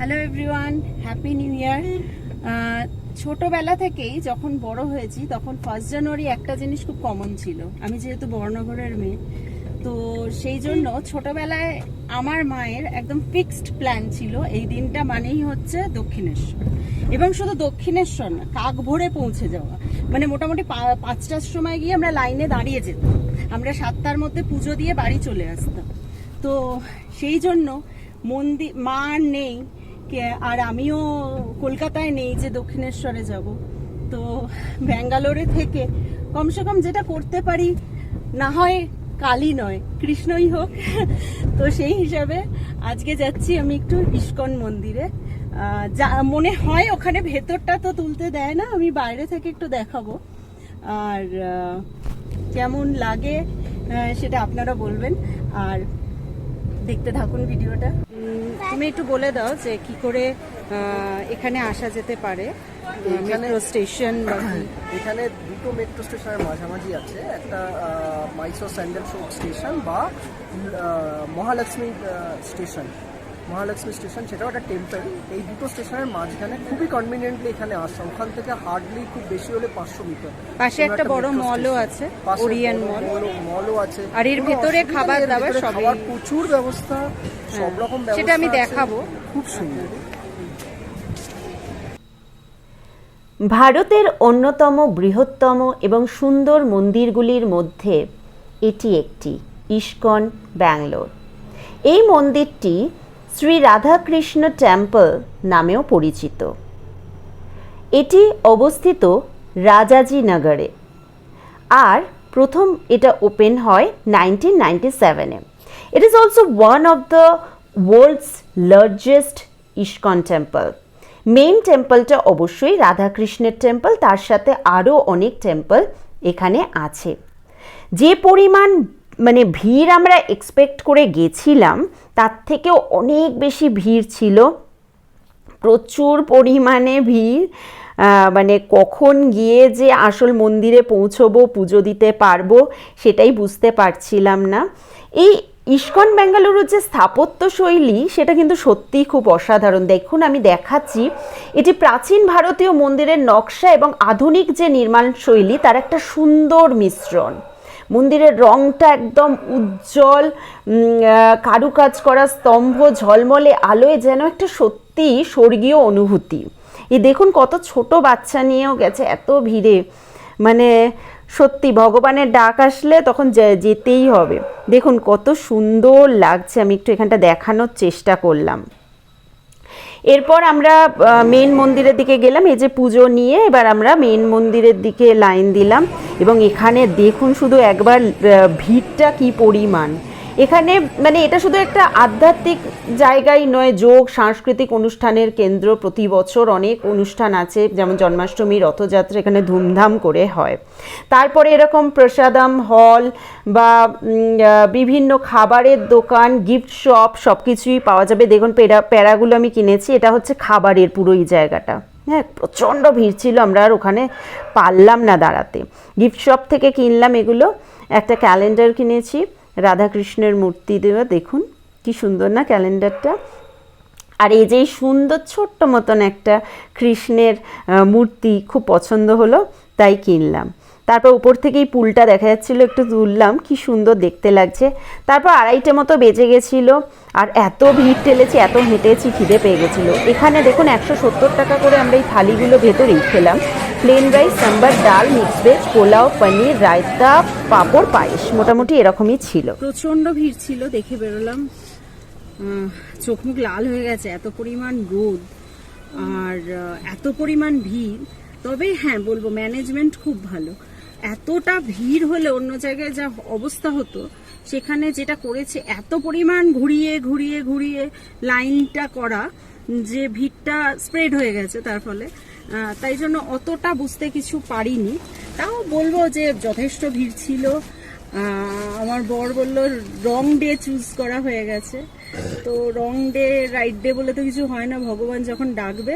Hello everyone happy new year ছোটবেলা থেকেই যখন বড় হয়েছি, তখন ফার্স্ট জানুয়ারি একটা জিনিস খুব কমন ছিল। আমি যেহেতু বর্ণগরের মেয়ে, তো সেই জন্য ছোটবেলায় আমার মায়ের একদম ফিক্সড প্ল্যান ছিল, এই দিনটা মানেই হচ্ছে দক্ষিণেশ্বর। এবং শুধু দক্ষিণেশ্বর না, কাক ভোরে পৌঁছে যাওয়া। মানে মোটামুটি পাঁচটার সময় গিয়ে আমরা লাইনে দাঁড়িয়ে যেতাম। আমরা সাতটার মধ্যে পুজো দিয়ে বাড়ি চলে আসতাম। তো সেই জন্য মন্দির মা নেই আর আমিও কলকাতায় নেই যে দক্ষিণেশ্বরে যাব। তো ব্যাঙ্গালোরে থেকে কমসে কম যেটা করতে পারি, না হয় কালী নয়, কৃষ্ণই হোক। তো সেই হিসাবে আজকে যাচ্ছি আমি একটু ইস্কন মন্দিরে। যা মনে হয় ওখানে ভেতরটা তো তুলতে দেয় না, আমি বাইরে থেকে একটু দেখাবো। আর কেমন লাগে সেটা আপনারা বলবেন। আর দেখতে থাকুন ভিডিওটা। তুমি একটু বলে দাও যে কি করে আহ, এখানে আসা যেতে পারে মেট্রো স্টেশন এখানে দুটো মেট্রো স্টেশনের মাঝামাঝি আছে। একটা মাইসো স্যান্ডেল স্টেশন বা মহালক্ষ্মী স্টেশন মহালক্ষ্মী স্টেশন সেটাও একটা টেম্পল এই দুটো স্টেশনের মাঝখানে খুবই কনভিনিয়েন্টলি এখানে আসা। ওখান থেকে হার্ডলি খুব বেশি হলে পাঁচশো মিটার পাশে একটা বড় মলও আছে ওরিয়ান মল মলও আছে। আর এর ভেতরে খাবার দাবার খাবার প্রচুর ব্যবস্থা সব রকম সেটা আমি দেখাবো। খুব সুন্দর। ভারতের অন্যতম বৃহত্তম এবং সুন্দর মন্দিরগুলির মধ্যে এটি একটি ইস্কন ব্যাঙ্গালোর। এই মন্দিরটি শ্রী রাধাকৃষ্ণ টেম্পল নামেও পরিচিত। এটি অবস্থিত রাজাজি নগরে। আর প্রথম এটা ওপেন হয় নাইনটিন নাইনটি সেভেনে। It is also one of the world's largest ISKCON temple main টেম্পলটা অবশ্যই রাধাকৃষ্ণের টেম্পল তার সাথে আরও অনেক টেম্পল এখানে আছে। যে পরিমাণ মানে ভিড় আমরা এক্সপেক্ট করে গেছিলাম, তার থেকেও অনেক বেশি ভিড় ছিল। প্রচুর পরিমাণে ভিড় মানে কখন গিয়ে যে আসল মন্দিরে পৌঁছবো, পুজো দিতে পারব, সেটাই বুঝতে পারছিলাম না। এই ইস্কন বেঙ্গালুরুর যে স্থাপত্য শৈলী, সেটা কিন্তু সত্যিই খুব অসাধারণ। দেখুন, আমি দেখাচ্ছি, এটি প্রাচীন ভারতীয় মন্দিরের নকশা এবং আধুনিক যে নির্মাণ শৈলী, তার একটা সুন্দর মিশ্রণ। মন্দিরের রংটা একদম উজ্জ্বল কারুকাজ করা স্তম্ভ, ঝলমলে আলোয় যেন একটা সত্যি স্বর্গীয় অনুভূতি। এই দেখুন কত ছোট বাচ্চা নিয়েও গেছে এত ভিড়ে। মানে সত্যি ভগবানের ডাক আসলে তখন যেতেই হবে। দেখুন কত সুন্দর লাগছে, আমি একটু এখানটা দেখানোর চেষ্টা করলাম। এরপর আমরা মেন মন্দিরের দিকে গেলাম। এই যে পুজো নিয়ে এবার আমরা মেন মন্দিরের দিকে লাইন দিলাম। এবং এখানে দেখুন শুধু একবার ভিড়টা কি পরিমাণ। এখানে মানে এটা শুধু একটা আধ্যাত্মিক জায়গাই নয়, যোগ, সাংস্কৃতিক অনুষ্ঠানের কেন্দ্র। প্রতি বছর অনেক অনুষ্ঠান আছে, যেমন জন্মাষ্টমী, রথযাত্রা, এখানে ধুমধাম করে হয়। তারপরে এরকম প্রসাদম হল বা বিভিন্ন খাবারের দোকান গিফট শপ সব কিছুই পাওয়া যাবে। দেখুন পেড়া প্যারাগুলো আমি কিনেছি, এটা হচ্ছে খাবারের পুরো এই জায়গাটা। হ্যাঁ প্রচণ্ড ভিড় ছিল, আমরা আর ওখানে পারলাম না দাঁড়াতে। গিফট শপ থেকে কিনলাম এগুলো, একটা ক্যালেন্ডার কিনেছি। রাধাকৃষ্ণের মূর্তি দেওয়া, দেখুন কি সুন্দর না ক্যালেন্ডারটা। আর এই যে সুন্দর ছোট্ট মতন একটা কৃষ্ণের মূর্তি খুব পছন্দ হলো, তাই কিনলাম। তারপর উপর থেকে এই পুলটা দেখা যাচ্ছিল, একটু তুললাম, কি সুন্দর দেখতে লাগছে। তারপর আড়াইটে মতো বেজে গেছিল, আর এত ভিড় ঠেলেছি, এত হেঁটেছি, খিদে পেয়ে গেছিল। এখানে দেখুন একশো সত্তর টাকা করে আমরা এই থালিগুলো ভেতরেই খেলাম। প্লেন রাইস সাম্বার ডাল মিক্স ভেজ পোলাও, পনির, রায়তা, পাঁপড়, পায়েস, মোটামুটি এরকমই ছিল। প্রচণ্ড ভিড় ছিল, দেখে বেরোলাম। চোখ মুখ লাল হয়ে গেছে, এত পরিমাণ রোদ আর এত পরিমাণ ভিড়। তবে হ্যাঁ বলব ম্যানেজমেন্ট খুব ভালো। এতটা ভিড় হলে অন্য জায়গায় যা অবস্থা হতো, সেখানে যেটা করেছে, এত পরিমাণ ঘুরিয়ে ঘুরিয়ে ঘুরিয়ে লাইনটা করা, যে ভিড়টা স্প্রেড হয়ে গেছে তার ফলে তাই জন্য অতটা বুঝতে কিছু পারিনি। তাও বলব যে যথেষ্ট ভিড় ছিল। আমার বর বলল, রং ডে চুজ করা হয়ে গেছে। তো রং ডে, রাইট ডে বলে তো কিছু হয় না। ভগবান যখন ডাকবে,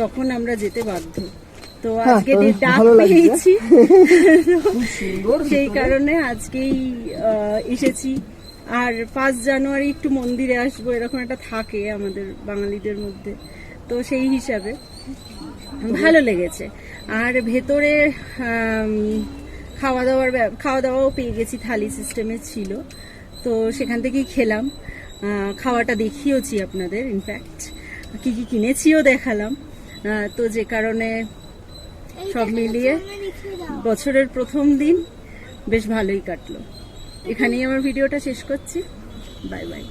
তখন আমরা যেতে বাধ্য। তো আজকে তো ডাক পেয়েছি সেই কারণে আজকেই এসেছি। আর ফার্স্ট জানুয়ারি একটু মন্দিরে আসব এরকম একটা থাকে আমাদের বাঙালিদের মধ্যে তো সেই হিসাবে। ভালো লেগেছে। আর ভেতরে খাওয়া দাওয়ার খাওয়া দাওয়াও পেয়ে গেছি থালি সিস্টেমে ছিল। তো সেখান থেকেই খেলাম। খাওয়াটা দেখিয়েওছি আপনাদের ইনফ্যাক্ট কি কি কিনেছিও দেখালাম। আহ, তো যে কারণে সব মিলিয়ে বছরের প্রথম দিন বেশ ভালোই কাটলো। এখানেই আমার ভিডিওটা শেষ করছি। Bye bye.